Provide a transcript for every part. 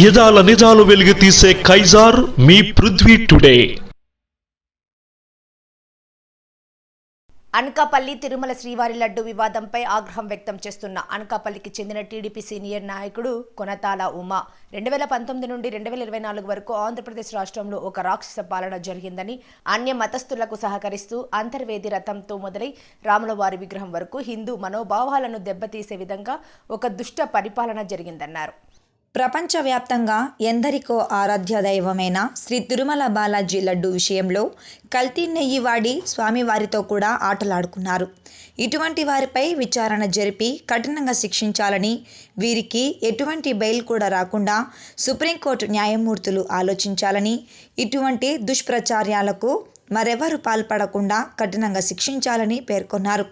యదాల నిజాలు వెలుగు తీసే కైజార్ మీ పృథ్వీ టుడే. అనకాపల్లి తిరుమల శ్రీవారి లడ్డు వివాదంపై ఆగ్రహం వ్యక్తం చేస్తున్న అనకాపల్లికి చెందిన టీడీపీ సీనియర్ నాయకుడు కొనతాల ఉమా. రెండు వేల పంతొమ్మిది నుండి రెండు వేల ఇరవై నాలుగు వరకు ఆంధ్రప్రదేశ్ రాష్ట్రంలో ఒక రాక్షస పాలన జరిగిందని అన్య మతస్థులకు సహకరిస్తూ అంతర్వేది రథంతో మొదలై రాములవారి విగ్రహం వరకు హిందూ మనోభావాలను దెబ్బతీసే విధంగా ఒక దుష్ట పరిపాలన జరిగిందన్నారు. ప్రపంచవ్యాప్తంగా ఎందరికో ఆరాధ్య దైవమైన శ్రీ తిరుమల బాలాజీ లడ్డు విషయంలో కల్తీ నెయ్యి వాడి స్వామివారితో కూడా ఆటలాడుకున్నారు. ఇటువంటి వారిపై విచారణ జరిపి కఠినంగా శిక్షించాలని వీరికి ఎటువంటి బెయిల్ కూడా రాకుండా సుప్రీంకోర్టు న్యాయమూర్తులు ఆలోచించాలని ఇటువంటి దుష్ప్రచార్యాలకు మరెవరు పాల్పడకుండా కఠినంగా శిక్షించాలని పేర్కొన్నారు.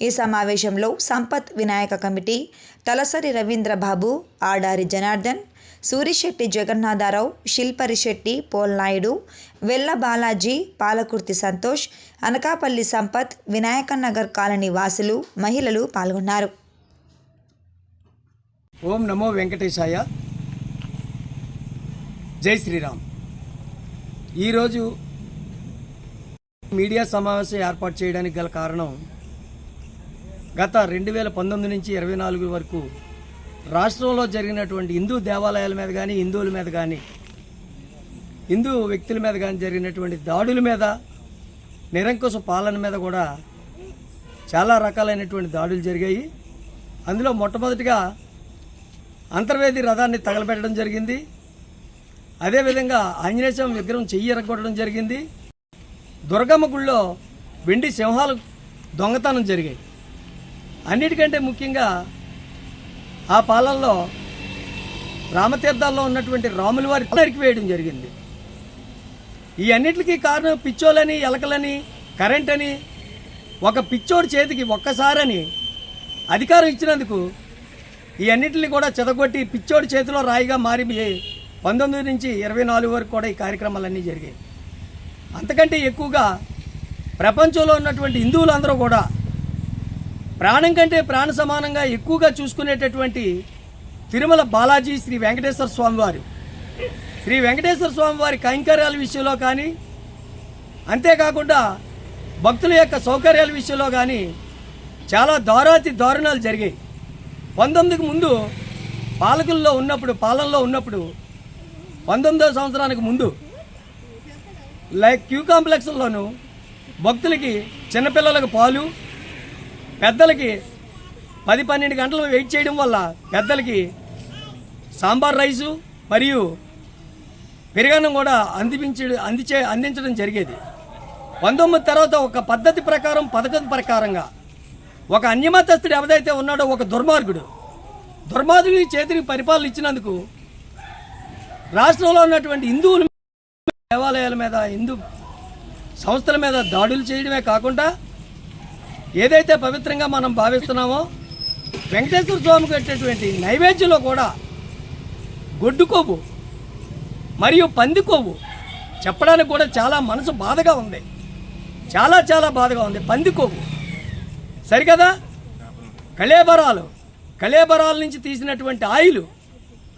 ఈ సమావేశంలో సంపత్ వినాయక కమిటీ తలసరి రవీంద్రబాబు ఆడారి జనార్దన్ సూరిశెట్టి జగన్నాథరావు శిల్పరిశెట్టి పోల్నాయుడు వెల్ల బాలాజీ పాలకుర్తి సంతోష్ అనకాపల్లి సంపత్ వినాయక నగర్ కాలనీ వాసులు మహిళలు పాల్గొన్నారు. ఓం నమో వెంకటేశాయ. జై శ్రీరామ్. ఈరోజు మీడియా సమావేశం ఏర్పాటు చేయడానికి గల కారణం గత రెండు వేల పంతొమ్మిది నుంచి ఇరవై నాలుగు వరకు రాష్ట్రంలో జరిగినటువంటి హిందూ దేవాలయాల మీద కానీ హిందువుల మీద కానీ హిందూ వ్యక్తుల మీద కానీ జరిగినటువంటి దాడుల మీద నిరంకుశ పాలన మీద కూడా చాలా రకాలైనటువంటి దాడులు జరిగాయి. అందులో మొట్టమొదటిగా అంతర్వేది రథాన్ని తగలబెట్టడం జరిగింది. అదేవిధంగా ఆంజనేయ స్వామి విగ్రహం చెయ్యి ఎరగొట్టడం జరిగింది. దుర్గమ్మ గుళ్ళో వెండి సింహాలు దొంగతనం జరిగాయి. అన్నిటికంటే ముఖ్యంగా ఆ పాలనలో రామతీర్థాల్లో ఉన్నటువంటి రాముల వారి నరికి వేయడం జరిగింది. ఈ అన్నిటికీ కారణం పిచ్చోలని ఎలకలని కరెంట్ అని ఒక పిచ్చోడి చేతికి ఒక్కసారని అధికారం ఇచ్చినందుకు ఈ అన్నిటిని కూడా చెదగొట్టి పిచ్చోడి చేతిలో రాయిగా మారి పంతొమ్మిది నుంచి ఇరవై నాలుగు వరకు కూడా ఈ కార్యక్రమాలన్నీ జరిగాయి. అంతకంటే ఎక్కువగా ప్రపంచంలో ఉన్నటువంటి హిందువులందరూ కూడా ప్రాణం కంటే ప్రాణ సమానంగా ఎక్కువగా చూసుకునేటటువంటి తిరుమల బాలాజీ శ్రీ వెంకటేశ్వర స్వామివారు శ్రీ వెంకటేశ్వర స్వామివారి కైంకర్యాల విషయంలో కానీ అంతేకాకుండా భక్తుల యొక్క సౌకర్యాల విషయంలో కానీ చాలా దారాతి దారుణాలు జరిగాయి. పంతొమ్మిదికి ముందు పాలకుల్లో ఉన్నప్పుడు పాలనలో ఉన్నప్పుడు పంతొమ్మిదవ సంవత్సరానికి ముందు లైక్ క్యూ కాంప్లెక్స్లోనూ భక్తులకి చిన్నపిల్లలకు పాలు పెద్దలకి పది పన్నెండు గంటలు వెయిట్ చేయడం వల్ల పెద్దలకి సాంబార్ రైసు మరియు పెరుగన్నం కూడా అందిపించడం అందించే అందించడం జరిగేది. పంతొమ్మిది తర్వాత ఒక పద్ధతి ప్రకారం పథకం ప్రకారంగా ఒక అన్యమతస్థుడు ఎవరైతే ఉన్నాడో ఒక దుర్మార్గుడు. దుర్మార్గుడి చేతిని పరిపాలన ఇచ్చినందుకు రాష్ట్రంలో ఉన్నటువంటి హిందువుల దేవాలయాల మీద హిందూ సంస్థల మీద దాడులు చేయడమే కాకుండా ఏదైతే పవిత్రంగా మనం భావిస్తున్నామో వెంకటేశ్వర స్వామికి పెట్టేటువంటి నైవేద్యంలో కూడా గొడ్డు కొవ్వు మరియు పంది కొవ్వు చెప్పడానికి కూడా చాలా మనసు బాధగా ఉంది. చాలా చాలా బాధగా ఉంది. పంది కొవ్వు. సరికదా కళేబరాలు. కళేబరాల నుంచి తీసినటువంటి ఆయిల్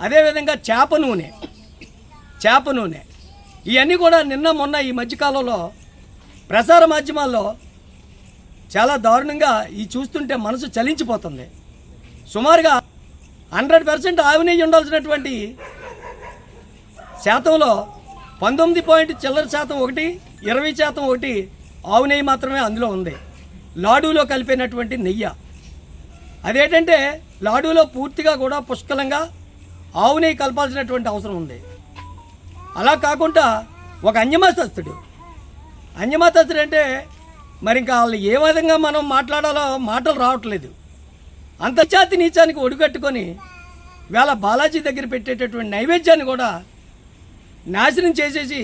అదేవిధంగా చేప నూనె. చేప నూనె. ఇవన్నీ కూడా నిన్న మొన్న ఈ మధ్యకాలంలో ప్రసార మాధ్యమాల్లో చాలా దారుణంగా ఈ చూస్తుంటే మనసు చలించిపోతుంది. సుమారుగా హండ్రెడ్ పర్సెంట్ ఆవు నెయ్యి ఉండాల్సినటువంటి శాతంలో పంతొమ్మిది పాయింట్ చిల్లర శాతం ఒకటి ఇరవై శాతం ఒకటి ఆవు నెయ్యి మాత్రమే అందులో ఉంది. లాడూలో కలిపినటువంటి నెయ్యి. అదేంటంటే లాడూలో పూర్తిగా కూడా పుష్కలంగా ఆవు నెయ్యి కలపాల్సినటువంటి అవసరం ఉంది. అలా కాకుండా ఒక అన్యమతస్తుడు అన్యమతస్తుడు అంటే మరి ఇంకా వాళ్ళు ఏ విధంగా మనం మాట్లాడాలో మాటలు రావట్లేదు. అంతర్జాతి నీచానికి ఒడిగట్టుకొని వేళ బాలాజీ దగ్గర పెట్టేటటువంటి నైవేద్యాన్ని కూడా నాశనం చేసేసి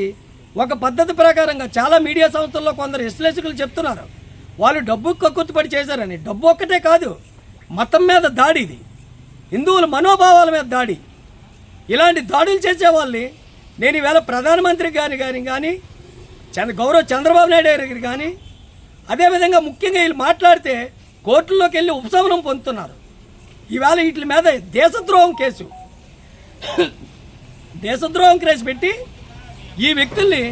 ఒక పద్ధతి ప్రకారంగా చాలా మీడియా సంస్థల్లో కొందరు విశ్లేషకులు చెప్తున్నారు. వాళ్ళు డబ్బు కక్కుర్తిపడి చేశారని. డబ్బు ఒక్కటే కాదు మతం మీద దాడి ఇది. హిందువుల మనోభావాల మీద దాడి. ఇలాంటి దాడులు చేసే వాళ్ళని నేను ఈవేళ ప్రధానమంత్రి గారి కానీ కానీ చంద్ర గౌరవ చంద్రబాబు నాయుడు గారికి కానీ అదేవిధంగా ముఖ్యంగా వీళ్ళు మాట్లాడితే కోర్టుల్లోకి వెళ్ళి ఉపశమనం పొందుతున్నారు. ఈవేళ వీటి మీద దేశద్రోహం కేసు. దేశద్రోహం కేసు పెట్టి ఈ వ్యక్తుల్ని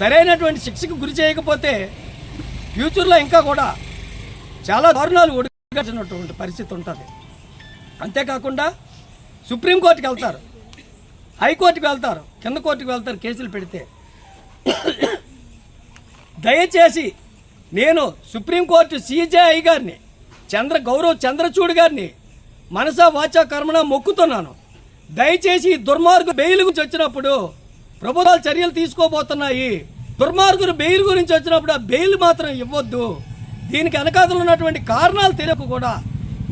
సరైనటువంటి శిక్షకు గురి చేయకపోతే ఫ్యూచర్లో ఇంకా కూడా చాలా దారుణాలు ఒడిగట్టినటువంటి పరిస్థితి ఉంటుంది. అంతేకాకుండా సుప్రీంకోర్టుకి వెళ్తారు. హైకోర్టుకి వెళ్తారు. కింద కోర్టుకి వెళ్తారు కేసులు పెడితే. దయచేసి నేను సుప్రీంకోర్టు సిజేఐ గారిని చంద్ర గౌరవ్ చంద్రచూడ్ గారిని మనసా వాచా కర్మణ మొక్కుతున్నాను. దయచేసి దుర్మార్గు బెయిల్ గురించి వచ్చినప్పుడు ప్రభుత్వాలు చర్యలు తీసుకోబోతున్నాయి. దుర్మార్గులు బెయిల్ గురించి వచ్చినప్పుడు ఆ బెయిల్ మాత్రం ఇవ్వద్దు. దీనికి వెనకాతలు ఉన్నటువంటి కారణాలు తెలియక కూడా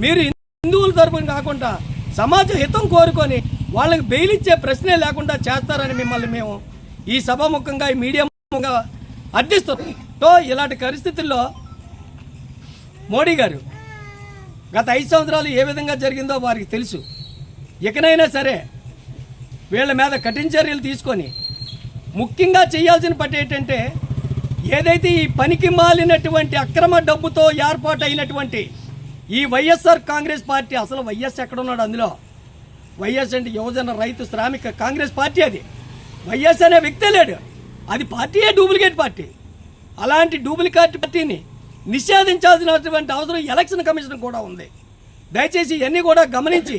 మీరు హిందువుల తరపున కాకుండా సమాజ హితం కోరుకొని వాళ్ళకి బెయిల్ ఇచ్చే ప్రశ్నే లేకుండా చేస్తారని మిమ్మల్ని మేము ఈ సభాముఖంగా ఈ మీడియా అర్థిస్తున్నాం. సో ఇలాంటి పరిస్థితుల్లో మోడీ గారు గత ఐదు సంవత్సరాలు ఏ విధంగా జరిగిందో వారికి తెలుసు. ఇకనైనా సరే వీళ్ళ మీద కఠిన చర్యలు తీసుకొని ముఖ్యంగా చేయాల్సిన పని ఏంటంటే ఏదైతే ఈ పనికి మాలినటువంటి అక్రమ డబ్బుతో ఏర్పాటైనటువంటి ఈ వైఎస్ఆర్ కాంగ్రెస్ పార్టీ అసలు వైఎస్ ఎక్కడున్నాడు అందులో? వైఎస్ అంటే యువజన రైతు శ్రామిక కాంగ్రెస్ పార్టీ అది. వైఎస్ అనే వ్యక్తే లేడు. అది పార్టీయే డూప్లికేట్ పార్టీ. అలాంటి డూప్లికేట్ పార్టీని నిషేధించాల్సినటువంటి అవసరం ఎలక్షన్ కమిషన్ కూడా ఉంది. దయచేసి ఇవన్నీ కూడా గమనించి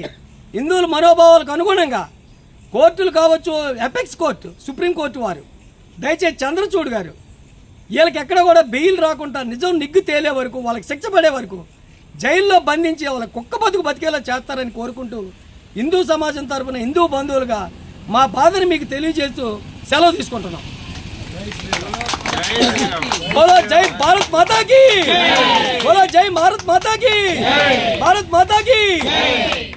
హిందువుల మనోభావాలకు అనుగుణంగా కోర్టులు కావచ్చు ఎపెక్స్ కోర్టు సుప్రీంకోర్టు వారు దయచేసి చంద్రచూడ్ గారు వీళ్ళకి ఎక్కడ కూడా బెయిల్ రాకుండా నిజం నిగ్గు తేలే వరకు వాళ్ళకి శిక్ష పడే వరకు జైల్లో బంధించి వాళ్ళ కుక్క బతుకు బతికేలా చేస్తారని కోరుకుంటూ హిందూ సమాజం తరఫున హిందూ బంధువులుగా మా బాధను మీకు తెలియజేస్తూ సెలవు తీసుకుంటున్నాం. बोलो जय भारत माता की। बोलो जय भारत माता की। भारत माता की।